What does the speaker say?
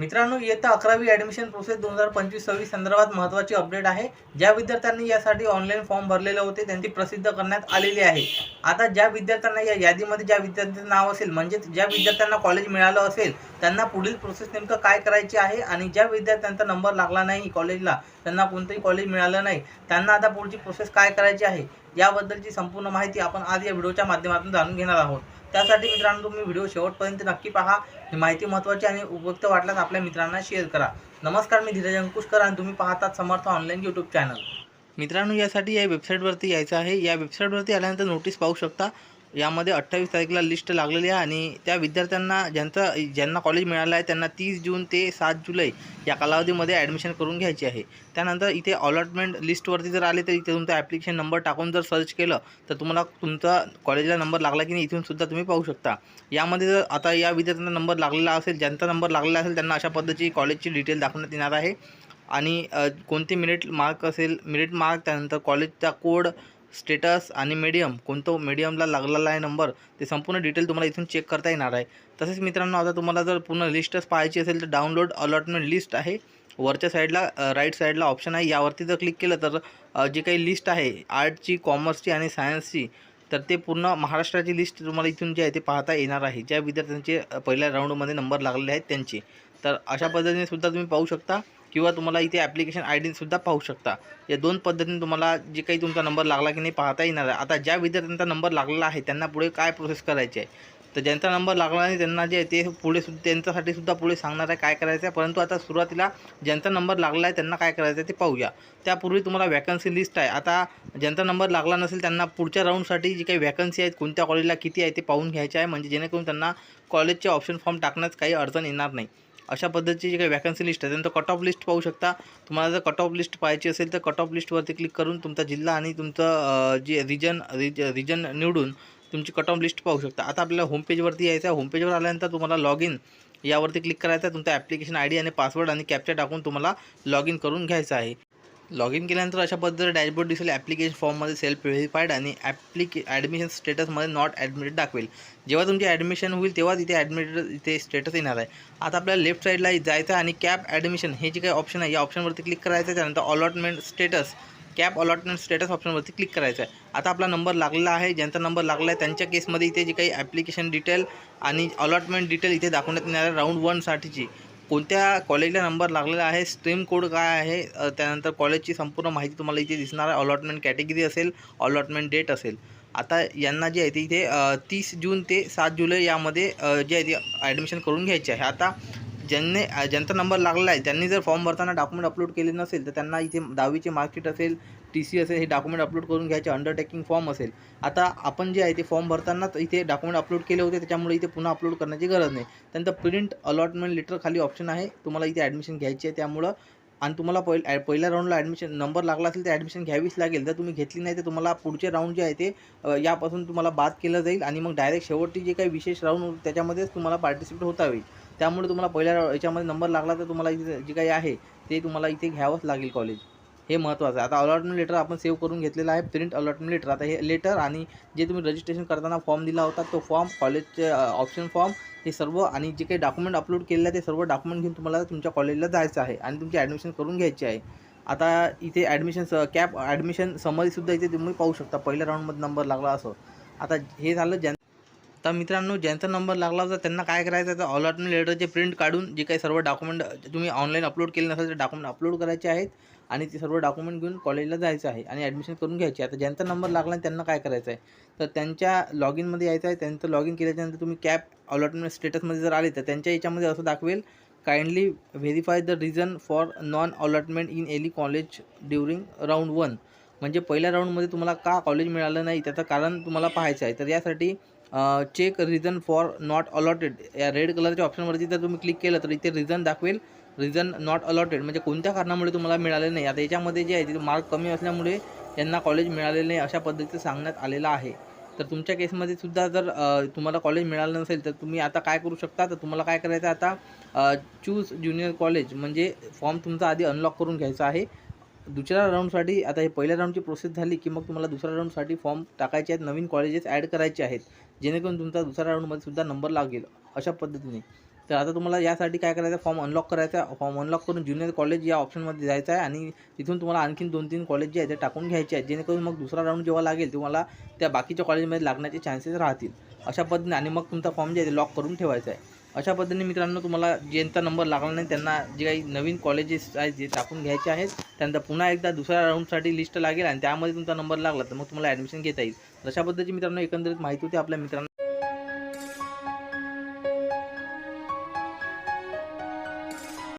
मित्रांनो इयत्ता अकरावी ॲडमिशन प्रोसेस दोन हजार पंचवीस सव्वीस संदर्भात महत्त्वाची अपडेट आहे. ज्या विद्यार्थ्यांनी यासाठी ऑनलाईन फॉर्म भरलेले होते त्यांची प्रसिद्ध करण्यात आलेली आहे. आता ज्या विद्यार्थ्यांना या यादीमध्ये ज्या विद्यार्थ्यांचं नाव असेल म्हणजेच ज्या विद्यार्थ्यांना कॉलेज मिळालं असेल त्यांना पुढील प्रोसेस नेमकं काय करायची आहे? आणि ज्या विद्यार्थ्यांचा नंबर लागला नाही कॉलेजला त्यांना कोणतंही कॉलेज मिळालं नाही त्यांना आता पुढची प्रोसेस काय करायची आहे? याबद्दलची संपूर्ण माहिती आपण आज या व्हिडिओच्या माध्यमातून जाणून घेणार आहोत. त्यासाठी मित्रांनो तुम्ही व्हिडिओ शेवटपर्यंत नक्की पहा. ही माहिती महत्त्वाची आणि उपयुक्त वाटल्यास आपल्या मित्रांना शेअर करा. नमस्कार मी धीरज अंकुशकर आणि तुम्ही पाहतात समर्थ ऑनलाईन यूट्यूब चॅनल मित्रांनो यासाठी या वेबसाईटवरती यायचं आहे. या वेबसाईटवरती आल्यानंतर नोटीस पाहू शकता. यामध्ये अठ्ठावीस तारखेला लिस्ट लागलेली आहे आणि त्या विद्यार्थ्यांना ज्यांचं ज्यांना कॉलेज मिळालं आहे त्यांना तीस जून ते सात जुलै या कालावधीमध्ये ॲडमिशन करून घ्यायची आहे. त्यानंतर इथे अलॉटमेंट लिस्टवरती जर आले तर इथे तुमचा ॲप्लिकेशन नंबर टाकून जर सर्च केलं तर तुम्हाला तुमचा कॉलेजला नंबर लागला की नाही इथून सुद्धा तुम्ही पाहू शकता. यामध्ये जर आता या विद्यार्थ्यांना नंबर लागलेला असेल ज्यांचा नंबर लागलेला असेल त्यांना अशा पद्धतीची कॉलेजची डिटेल दाखवण्यात येणार आहे. आणि कोणते मिनिट मार्क असेल मिनिट मार्क त्यानंतर कॉलेजचा कोड स्टेटस आणि मीडियम कोणतं मीडियमला लागलेला आहे नंबर ते संपूर्ण डिटेल तुम्हाला इथून चेक करता येणार आहे. तसेच मित्रांनो आता तुम्हाला जर पूर्ण लिस्टच पाहायची असेल तर डाउनलोड अलॉटमेंट लिस्ट आहे. वरच्या साईडला राईट साईडला ऑप्शन आहे. यावरती जर क्लिक केलं तर जी काही लिस्ट आहे आर्टची कॉमर्सची आणि सायन्सची तर ते पूर्ण महाराष्ट्राची लिस्ट तुम्हाला इथून जे आहे ते पाहता येणार आहे. ज्या विद्यार्थ्यांचे पहिल्या राऊंडमध्ये नंबर लागलेले आहेत त्यांचे. तर अशा पद्धतीने सुद्धा तुम्ही पाहू शकता. किंवा तुम्हाला इथे ॲप्लिकेशन आय डीसुद्धा पाहू शकता. या दोन पद्धतीने तुम्हाला जे काही तुमचा नंबर लागला की नाही पाहता येणार आहे. आता ज्या विद्यार्थ्यांचा नंबर लागलेला आहे त्यांना पुढे काय प्रोसेस करायची आहे तर ज्यांचा नंबर लागला नाही त्यांना जे ते पुढे सुद्धा त्यांच्यासाठी सुद्धा पुढे सांगणार आहे काय करायचं आहे परंतु आता सुरुवातीला ज्यांचा नंबर लागला आहे त्यांना काय करायचं आहे ते पाहूया. त्यापूर्वी तुम्हाला वॅकन्सी लिस्ट आहे. आता ज्यांचा नंबर लागला नसेल त्यांना पुढच्या राऊंडसाठी जी काही वॅकन्सी आहेत कोणत्या कॉलेजला किती आहे ते पाहून घ्यायचे आहे. म्हणजे जेणेकरून त्यांना कॉलेजचे ऑप्शन फॉर्म टाकण्यात काही अडचण येणार नाही. अशा पद्धतीची जी काही वॅकन्सी लिस्ट आहे त्यानंतर कट ऑफ लिस्ट पाहू शकता. तुम्हाला जर कट ऑफ लिस्ट पाहायची असेल तर कट ऑफ लिस्टवरती क्लिक करून तुमचा जिल्हा आणि तुमचं जे रिजन रिज रिजन निवडून तुमची कट ऑफ लिस्ट पाहू शकता. आता आपल्याला होम पेजवरती यायचं आहे. होम पेजवर आल्यानंतर तुम्हाला लॉग इन यावरती क्लिक करायचं आहे. तुमचा ॲप्लिकेशन आय डी आणि पासवर्ड आणि कॅप्चा टाकून तुम्हाला लॉग इन करून घ्यायचं आहे. लॉग इन केल्यानंतर अशा पद्धतीने डॅशबोर्ड दिसेल ॲप्लिकेशन फॉर्ममध्ये सेल्फ व्हेरीफाईड आणि ॲप्लिके ॲडमिशन स्टेटसमध्ये नॉट ॲडमिटेड दाखवेल. जेव्हा तुमची ॲडमिशन होईल तेव्हा तिथे ॲडमिटेड इथे स्टेटस येणार आहे. आता आपल्याला लेफ्ट साईडला जायचं आहे आणि कॅप ॲडमिशन हे जे काही ऑप्शन आहे या ऑप्शनवरती क्लिक करायचं आहे. त्यानंतर allotment status CAP allotment status ऑप्शनवरती click करायचं आहे. आता आपला नंबर लागलेला आहे ज्यांचा नंबर लागला आहे त्यांच्या केसमध्ये इथे जे काही ॲप्लिकेशन डिटेल आणि अलॉटमेंट डिटेल इथे दाखवण्यात येणार आहे राऊंड वनसाठीची कोणत्या कॉलेजला नंबर लागलेला आहे? स्ट्रीम कोड काय आहे? त्यानंतर कॉलेजची संपूर्ण माहिती तुम्हाला इथे दिसणार आहे. अलॉटमेंट कॅटेगरी असेल अलॉटमेंट डेट असेल. आता यांना जे आहे ते इथे तीस जून ते सात जुलै यामध्ये जे आहे ते ॲडमिशन करून घ्यायचे आहे. आता ज्यांनी ज्यांचा नंबर लागला आहे त्यांनी जर फॉर्म भरताना डॉक्युमेंट अपलोड केले नसेल तर त्यांना इथे दहावीचे मार्कशीट असेल टी सी असेल हे डॉक्युमेंट अपलोड करून घ्यायचे अंडरटेकिंग फॉर्म असेल. आता आपण जे आहे ते फॉर्म भरतानाच इथे डॉक्युमेंट अपलोड केले होते त्याच्यामुळे इथे पुन्हा अपलोड करण्याची गरज नाही. त्यानंतर प्रिंट अलॉटमेंट लेटर खाली ऑप्शन आहे तुम्हाला इथे ॲडमिशन घ्यायची आहे त्यामुळं आणि तुम्हाला पहिल ॲ- पहिल्या राऊंडला ॲडमिशन नंबर लागला असेल तर ॲडमिशन घ्यावीच लागेल. जर तुम्ही घेतली नाही तर तुम्हाला पुढचे राऊंड जे आहे ते यापासून तुम्हाला बाद केलं जाईल आणि मग डायरेक्ट शेवटची जे काही विशेष राऊंड त्याच्यामध्येच तुम्हाला पार्टिसिपेट होता येईल. त्यामुळे तुम्हाला पहिल्या याच्यामध्ये नंबर लागला तर तुम्हाला इथे जे काही आहे ते तुम्हाला इथे घ्यावंच लागेल कॉलेज हे महत्त्वाचं आहे. आता अलॉटमेंट लेटर आपण सेव्ह करून घेतलेलं आहे. प्रिंट अलॉटमेंट लेटर आता हे लेटर आणि जे तुम्ही रजिस्ट्रेशन करताना फॉर्म दिला होता तो फॉर्म कॉलेजचे ऑप्शन फॉर्म हे सर्व आणि जे काही डॉक्युमेंट अपलोड केलेलं आहे ते सर्व डॉक्युमेंट घेऊन तुम्हाला तुमच्या कॉलेजला जायचं आहे आणि तुमची ॲडमिशन करून घ्यायची आहे. आता इथे ॲडमिशन स कॅप ॲडमिशन समरीसुद्धा इथे तुम्ही पाहू शकता. पहिल्या राऊंडमध्ये नंबर लागला असं. आता हे झालं ज्यां तर मित्रांनो ज्यांचा नंबर लागला होता त्यांना काय करायचं आहे? तर अलॉटमेंट लेटरचे प्रिंट काढून जे काही सर्व डॉक्युमेंट तुम्ही ऑनलाईन अपलोड केले नसेल ते डॉक्युमेंट अपलोड करायचे आहेत आणि ते सर्व डॉक्युमेंट घेऊन कॉलेजला जायचं आहे आणि ॲडमिशन करून घ्यायची. आहे आता ज्यांचा नंबर लागला आहे त्यांना काय करायचं आहे? तर त्यांच्या लॉग इनमध्ये यायचं आहे. त्यांचं लॉग इन केल्याच्यानंतर तुम्ही कॅप अलॉटमेंट स्टेटसमध्ये जर आले तर त्यांच्या याच्यामध्ये असं दाखवेल kindly verify the reason for non allotment in any college during round one म्हणजे पहिल्या राऊंडमध्ये तुम्हाला का कॉलेज मिळालं नाही? त्याचं कारण तुम्हाला पाहायचं आहे. तर यासाठी check reason for not allotted या रेड कलरच्या ऑप्शनवरती जर तुम्ही क्लिक केलं तर इथे रिझन दाखवेल. रिझन नॉट अलॉटेड म्हणजे कोणत्या कारणामुळे तुम्हाला मिळाले नाही. आता याच्यामध्ये जे आहे तिथे मार्क कमी असल्यामुळे यांना कॉलेज मिळालेलं नाही अशा पद्धतीचं सांगण्यात आलेलं आहे. तर तुमच्या केसमध्ये सुद्धा जर तुम्हाला कॉलेज मिळालं नसेल तर तुम्ही आता काय करू शकता? तर तुम्हाला काय करायचं आता? चूज ज्युनियर कॉलेज म्हणजे फॉर्म तुमचा आधी अनलॉक करून घ्यायचा आहे. दुसऱ्या राऊंडसाठी आता हे पहिल्या राऊंडची प्रोसेस झाली की मग तुम्हाला दुसऱ्या राऊंडसाठी फॉर्म टाकायचे आहेत नवीन कॉलेजेस ॲड करायचे आहेत. जेणेकरून तुमचा दुसऱ्या राऊंडमध्ये सुद्धा नंबर लागेल अशा पद्धतीने. तर आता तुम्हाला यासाठी काय करायचं फॉर्म अनलॉक करायचा फॉर्म अनलॉक करून ज्युनियर कॉलेज या ऑप्शनमध्ये जायचं आहे आणि तिथून तुम्हाला आणखीन दोन तीन कॉलेज जे आहे ते टाकून घ्यायचे आहेत. जेणेकरून मग दुसरा राऊंड जेव्हा लागेल तुम्हाला त्या बाकीच्या कॉलेजमध्ये लागण्याचे चान्सेस राहतील. अशा पद्धतीने आणि मग तुमचा फॉर्म जे आहे ते लॉक करून ठेवायचा आहे. अशा पद्धतीने मित्रांनो तुम्हाला ज्यांचा नंबर लागला नाही त्यांना जे काही नवीन कॉलेजेस आहेत जे टाकून घ्यायचे आहेत त्यांचा पुन्हा एकदा दुसऱ्या राऊंडसाठी लिस्ट लागेल आणि त्यामध्ये तुमचा नंबर लागला तर मग तुम्हाला ॲडमिशन घेता येईल. अशा पद्धतीची मित्रांनो एकंदरीत माहिती होती आपल्या मित्रांना.